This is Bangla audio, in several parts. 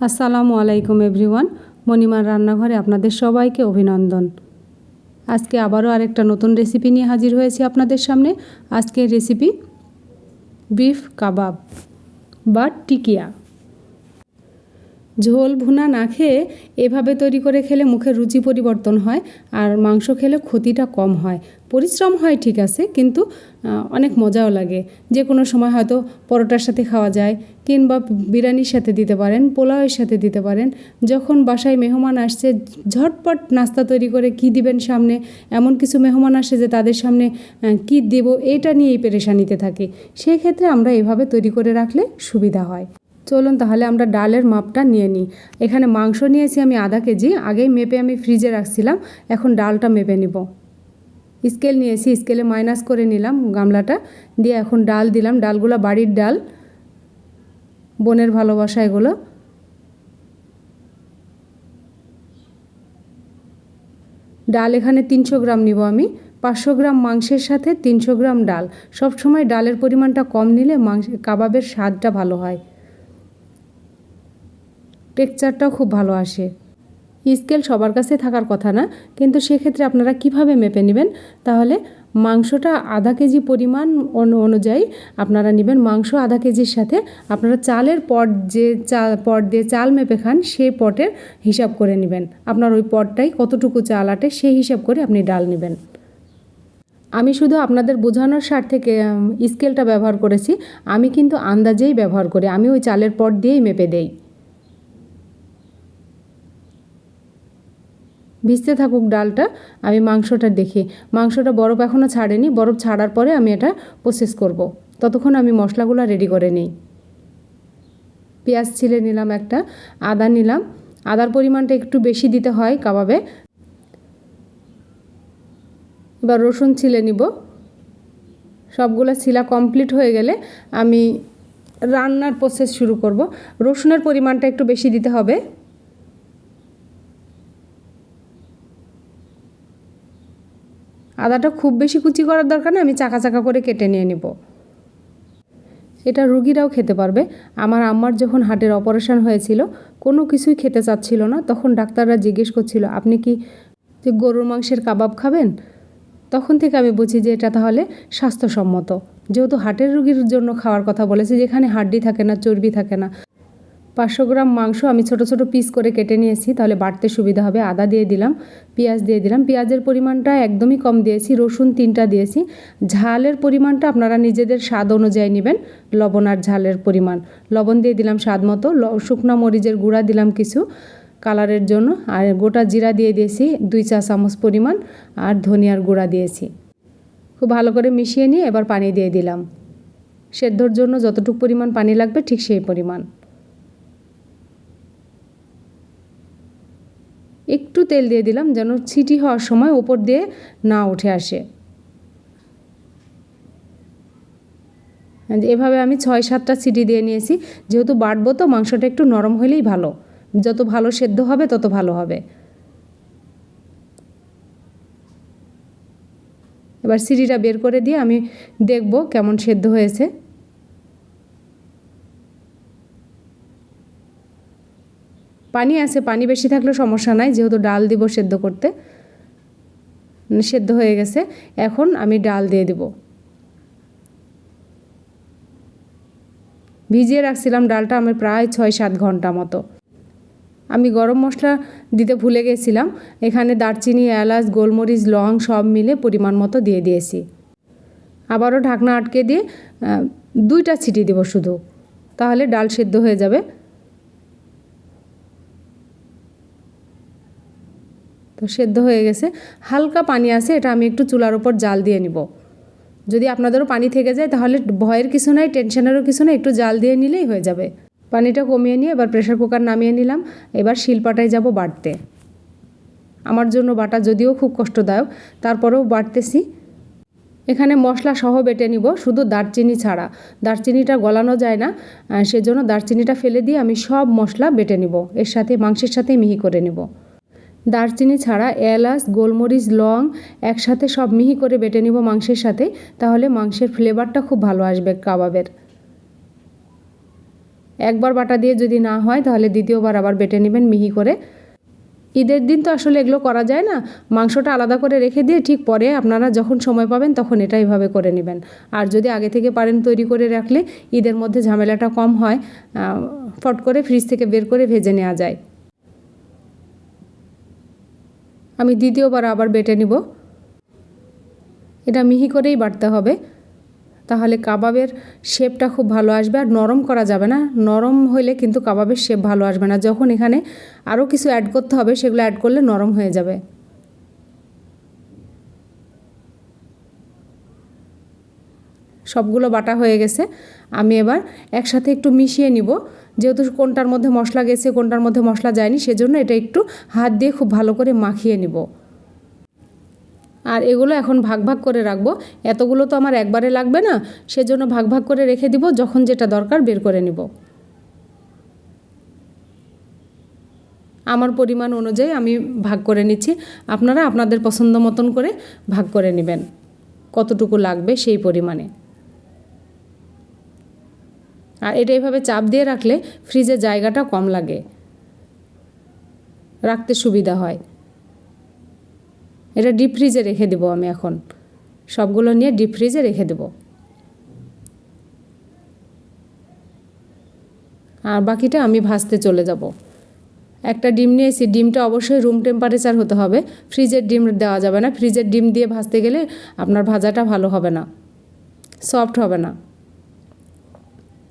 আসসালামু আলাইকুম এভরিওয়ান, মণিমার রান্নাঘরে আপনাদের সবাইকে অভিনন্দন। আজকে আবারও আরেকটা নতুন রেসিপি নিয়ে হাজির হয়েছি আপনাদের সামনে। আজকের রেসিপি বিফ কাবাব বা টিকিয়া। ঝোল ভুনা না খেয়ে এভাবে তৈরি করে খেলে মুখের রুচি পরিবর্তন হয় আর মাংস খেলে ক্ষতিটা কম হয়। পরিশ্রম হয় ঠিক আছে, কিন্তু অনেক মজাও লাগে। যে কোনো সময় হয়তো পরোটার সাথে খাওয়া যায় কিংবা বিরিয়ানির সাথে দিতে পারেন, পোলাওয়ের সাথে দিতে পারেন। যখন বাসায় মেহমান আসছে, ঝটপট নাস্তা তৈরি করে কি দিবেন সামনে? এমন কিছু মেহমান আসে যে তাদের সামনে কি দেব? এটা নিয়েই পেরেশানিতে থাকে। সেক্ষেত্রে আমরা এভাবে তৈরি করে রাখলে সুবিধা হয়। চলুন তাহলে আমরা ডালের মাপটা নিয়ে নিই। এখানে মাংস নিয়েছি আমি আধা কেজি, আগেই মেপে আমি ফ্রিজে রাখছিলাম, এখন ডালটা মেপে নিব। স্কেল নিয়েছি, স্কেলে মাইনাস করে নিলাম গামলাটা, দিয়ে এখন ডাল দিলাম। ডালগুলো বাড়ির ডাল, বোনের ভালোবাসা এগুলো। ডাল এখানে তিনশো গ্রাম নিব আমি, পাঁচশো গ্রাম মাংসের সাথে তিনশো গ্রাম ডাল। সব সময় ডালের পরিমাণটা কম নিলে মাংস, কাবাবের স্বাদটা ভালো হয়। টেক্সচারটাও খুব ভালো আসে। স্কেল সবার কাছে থাকার কথা না কিন্তু সেক্ষেত্রে আপনারা কীভাবে মেপে নেবেন? তাহলে মাংসটা আধা কেজি পরিমাণ অনু- অনুযায়ী আপনারা নেবেন মাংস আধা কেজির সাথে। আপনারা চালের পট যে চাল পট দিয়ে চাল মেপে খান সেই পটের হিসাব করে নেবেন। আপনার ওই পটটাই কতটুকু চাল আটে সেই হিসাব করে আপনি ডাল নেবেন। আমি শুধু আপনাদের বোঝানোর স্বার্থে কে- উম, স্কেলটা ব্যবহার করেছি। আমি কিন্তু আন্দাজেই ব্যবহার করি। আমি ওই চালের পট দিয়েই মেপে দেই। ভিজতে থাকুক ডালটা, আমি মাংসটা দেখি। মাংসটা বরফ এখনও ছাড়েনি, বরফ ছাড়ার পরে আমি এটা প্রসেস করব। ততক্ষণ আমি মশলাগুলো রেডি করে নিই। পেঁয়াজ ছিলে নিলাম একটা, আদা নিলাম। আদার পরিমাণটা একটু বেশি দিতে হয় কাবাবে। এবার রসুন ছিলে নিব। সবগুলো ছিলা কমপ্লিট হয়ে গেলে আমি রান্নার প্রসেস শুরু করব। রসুনের পরিমাণটা একটু বেশি দিতে হবে। আদাটা খুব বেশি কুচি করার দরকার না, আমি চাকা চাকা করে কেটে নিয়ে নেব। এটা রুগীরাও খেতে পারবে। আমার আম্মার যখন হার্টের অপারেশন হয়েছিল, কোনো কিছুই খেতে চাচ্ছিল না, তখন ডাক্তাররা জিজ্ঞেস করছিল, আপনি কি যে গরুর মাংসের কাবাব খাবেন? তখন থেকে আমি বুঝি যে এটা তাহলে স্বাস্থ্যসম্মত। যেহেতু হার্টের রুগীর জন্য খাওয়ার কথা বলেছে, যেখানে হাড্ডি থাকে না, চর্বি থাকে না পাঁচশো গ্রাম মাংস আমি ছোট ছোট পিস করে কেটে নিয়েছি, তাহলে বাড়তে সুবিধা হবে। আদা দিয়ে দিলাম, পেঁয়াজ দিয়ে দিলাম। পেঁয়াজের পরিমাণটা একদমই কম দিয়েছি, রসুন তিনটা দিয়েছি। ঝালের পরিমাণটা আপনারা নিজেদের স্বাদ অনুযায়ী নেবেন, লবণ আর ঝালের পরিমাণ। লবণ দিয়ে দিলাম স্বাদ মতো শুকনো মরিচের গুঁড়া দিলাম কিছু কালারের জন্য, আর গোটা জিরা দিয়ে দিয়েছি দুই চা চামচ পরিমাণ, আর ধনিয়ার গুঁড়া দিয়েছি। খুব ভালো করে মিশিয়ে নিয়ে এবার পানি দিয়ে দিলাম। সেদ্ধর জন্য যতটুকু পরিমাণ পানি লাগবে ঠিক সেই পরিমাণ। একটু তেল দিয়ে দিলাম যেন ছিটি হওয়ার সময় ওপর দিয়ে না উঠে আসে। এভাবে আমি ছয় সাতটা সিটি দিয়ে নিয়েছি। যেহেতু বাটবো তো মাংসটা একটু নরম হলেই ভালো। যত ভালো সেদ্ধ হবে তত ভালো হবে। এবার সিটিটা বের করে দিয়ে আমি দেখব কেমন সেদ্ধ হয়েছে। পানি আছে পানি বেশি থাকলে সমস্যা নাই যেহেতু ডাল দিব সেদ্ধ করতে। উম, সেদ্ধ হয়ে গেছে এখন আমি ডাল দিয়ে দিব। ভিজিয়ে রাখছিলাম ডালটা আমি প্রায় ছয় সাত ঘণ্টা মতো। আমি গরম মশলা দিতে ভুলে গেছিলাম এখানে দারচিনি এলাচ গোলমরিচ লং সব মিলে পরিমাণ মতো দিয়ে দিয়েছি। আবারও ঢাকনা আটকে দিয়ে দুইটা ছিটি দেব শুধু তাহলে ডাল সেদ্ধ হয়ে যাবে। তো সেদ্ধ হয়ে গেছে। হালকা পানি আছে, এটা আমি একটু চুলার ওপর জাল দিয়ে নিব। যদি আপনাদেরও পানি থেকে যায়, তাহলে ভয়ের কিছু নাই, টেনশনেরও কিছু নাই, একটু জাল দিয়ে নিলেই হয়ে যাবে। পানিটা কমিয়ে নিয়ে এবার প্রেশার কুকার নামিয়ে নিলাম। এবার শিলপাটায় যাব বাড়তে আমার জন্য বাটা যদিও খুব কষ্টদায়ক, তারপরেও বাটতেছি। এখানে মশলা সহ বেটে নিব, শুধু দারচিনি ছাড়া। দারচিনিটা গলানো যায় না সেজন্য দারচিনিটা ফেলে দিয়ে আমি সব মশলা বেটে নিব। এর সাথে, মাংসের সাথে মিহি করে নেব। দারচিনি ছাড়া এলাচ, গোলমরিচ, লং একসাথে সব মিহি করে বেটে নিব মাংসের সাথে, তাহলে মাংসের ফ্লেভারটা খুব ভালো আসবে কাবাবের। একবার বাটা দিয়ে যদি না হয়, তাহলে দ্বিতীয়বার আবার বেটে নেবেন মিহি করে। ঈদের দিন তো আসলে এগুলো করা যায় না, মাংসটা আলাদা করে রেখে দিয়ে ঠিক পরে আপনারা যখন সময় পাবেন তখন এটা এইভাবে করে নেবেন। আর যদি আগে থেকে পারেন তৈরি করে রাখলে, ঈদের মধ্যে ঝামেলাটা কম হয় ফট করে ফ্রিজ থেকে বের করে ভেজে নেওয়া যায়। আমি দ্বিতীয়বার আবার বেটে নিব। এটা মিহি করেই বাটতে হবে। তাহলে কাবাবের শেপটা খুব ভালো আসবে আর নরম করা যাবে না। নরম হইলে কিন্তু কাবাবের শেপ ভালো আসবে না। যখন এখানে আরও কিছু অ্যাড করতে হবে, সেগুলো অ্যাড করলে নরম হয়ে যাবে। সবগুলো বাটা হয়ে গেছে। আমি এবার একসাথে একটু মিশিয়ে নিব। যেহেতু কোনটার মধ্যে মশলা গেছে, কোনটার মধ্যে মশলা যায়নি, সেজন্য এটা একটু হাত দিয়ে খুব ভালো করে মাখিয়ে নিব। আর এগুলো এখন ভাগ ভাগ করে রাখব। এতগুলো তো আমার একবারে লাগবে না, সেজন্য ভাগ ভাগ করে রেখে দিব, যখন যেটা দরকার বের করে নিব। আমার পরিমাণ অনুযায়ী আমি ভাগ করে নিচ্ছি। আপনারা আপনাদের পছন্দ মতন করে ভাগ করে নেবেন। কতটুকু লাগবে সেই পরিমাণে। আর এটা এইভাবে চাপ দিয়ে রাখলে ফ্রিজে জায়গাটা কম লাগে। রাখতে সুবিধা হয়। এটা ডিপ ফ্রিজে রেখে দেবো আমি এখন। সবগুলো নিয়ে ডিপ ফ্রিজে রেখে দেবো। আর বাকিটা আমি ভাজতে চলে যাব। একটা ডিম নিয়েছি, ডিমটা অবশ্যই রুম টেম্পারেচার হতে হবে। ফ্রিজের ডিম দেওয়া যাবে না। ফ্রিজের ডিম দিয়ে ভাজতে গেলে আপনার ভাজাটা ভালো হবে না। সফট হবে না।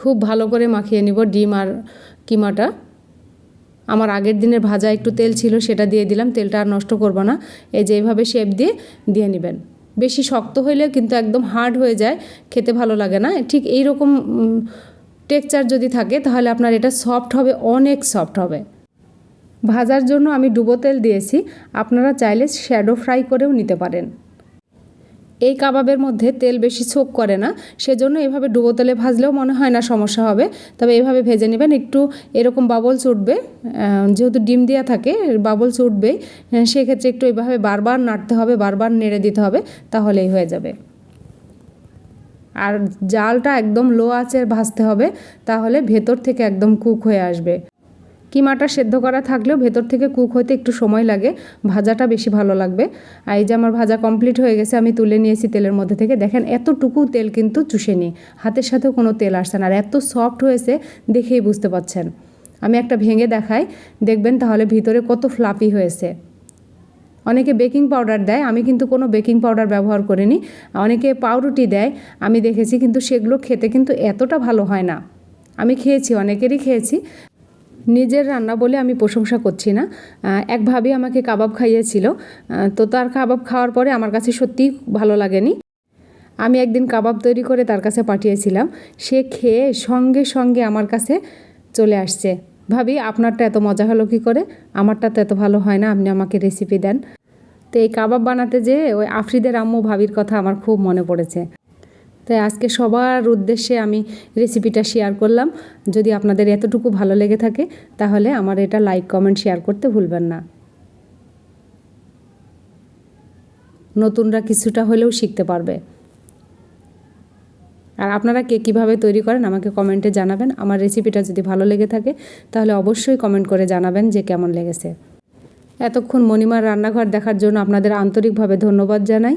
খুব ভালো করে মাখিয়ে নিব ডিম আর কিমাটা। আমার আগের দিনের ভাজা একটু তেল ছিল, সেটা দিয়ে দিলাম, তেলটা আর নষ্ট করব না। এই যে এইভাবে শেপ দিয়ে দিয়ে নেবেন। বেশি শক্ত হইলে কিন্তু একদম হার্ড হয়ে যায়, খেতে ভালো লাগে না। ঠিক এই রকম টেক্সচার যদি থাকে, তাহলে আপনার এটা সফট হবে, অনেক সফট হবে। ভাজার জন্য আমি ডুবো তেল দিয়েছি, আপনারা চাইলে শ্যাডো ফ্রাই করেও নিতে পারেন। এই কাবাবের মধ্যে তেল বেশি ছোপ করে না, সেজন্য এভাবে ডুবো তেলে ভাজলেও মনে হয় না সমস্যা হবে। তবে এভাবে ভেজে নেবেন, একটু এরকম বাবলস উঠবে যেহেতু ডিম দেওয়া থাকে বাবলস উঠবেই সেক্ষেত্রে একটু এভাবে বারবার নাড়তে হবে, বারবার নেড়ে দিতে হবে, তাহলেই হয়ে যাবে। আর জালটা একদম লো আঁচে ভাজতে হবে, তাহলে ভেতর থেকে একদম কুক হয়ে আসবে। কিমাটা সেদ্ধ করা থাকলেও ভেতর থেকে কুক হতে একটু সময় লাগে। ভাজাটা বেশি ভালো লাগবে। আর যে আমার ভাজা কমপ্লিট হয়ে গেছে, আমি তুলে নিয়েছি তেলের মধ্যে থেকে। দেখেন, এতটুকু তেল কিন্তু চুষে নিই হাতের সাথেও কোনো তেল আসছে না। আর এত সফট হয়েছে, দেখেই বুঝতে পারছেন আমি একটা ভেঙে দেখাই। দেখবেন তাহলে ভিতরে কত ফ্লাফি হয়েছে। অনেকে বেকিং পাউডার দেয়, আমি কিন্তু কোনো বেকিং পাউডার ব্যবহার করিনি। অনেকে পাউরুটি দেয়, আমি দেখেছি, কিন্তু সেগুলো খেতে কিন্তু এতটা ভালো হয় না। আমি খেয়েছি, অনেকেরই খেয়েছি। নিজের রান্না বলে আমি প্রশংসা করছি না। এক ভাবি আমাকে কাবাব খাইয়েছিল। তো তার কাবাব খাওয়ার পরে আমার কাছে সত্যিই ভালো লাগেনি। আমি একদিন কাবাব তৈরি করে তার কাছে পাঠিয়েছিলাম। সে খেয়ে সঙ্গে সঙ্গে আমার কাছে চলে আসছে। ভাবি, আপনারটা এত মজা হলো কি করে? আমারটা তো এত ভালো হয় না, আপনি আমাকে রেসিপি দেন। তো এই কাবাব বানাতে যে ওই আফ্রিদের আম্মু ভাবির কথা আমার খুব মনে পড়েছে। তাই আজকে সবার উদ্দেশ্যে আমি রেসিপিটা শেয়ার করলাম। যদি আপনাদের এতটুকু ভালো লেগে থাকে, তাহলে আমার এটা লাইক কমেন্ট শেয়ার করতে ভুলবেন না। নতুনরা কিছুটা হলেও শিখতে পারবে। আর আপনারা কে কীভাবে তৈরি করেন, আমাকে কমেন্টে জানাবেন। আমার রেসিপিটা যদি ভালো লেগে থাকে, তাহলে অবশ্যই কমেন্ট করে জানাবেন যে কেমন লেগেছে। এতক্ষণ মণিমার রান্নাঘর দেখার জন্য আপনাদের আন্তরিকভাবে ধন্যবাদ জানাই।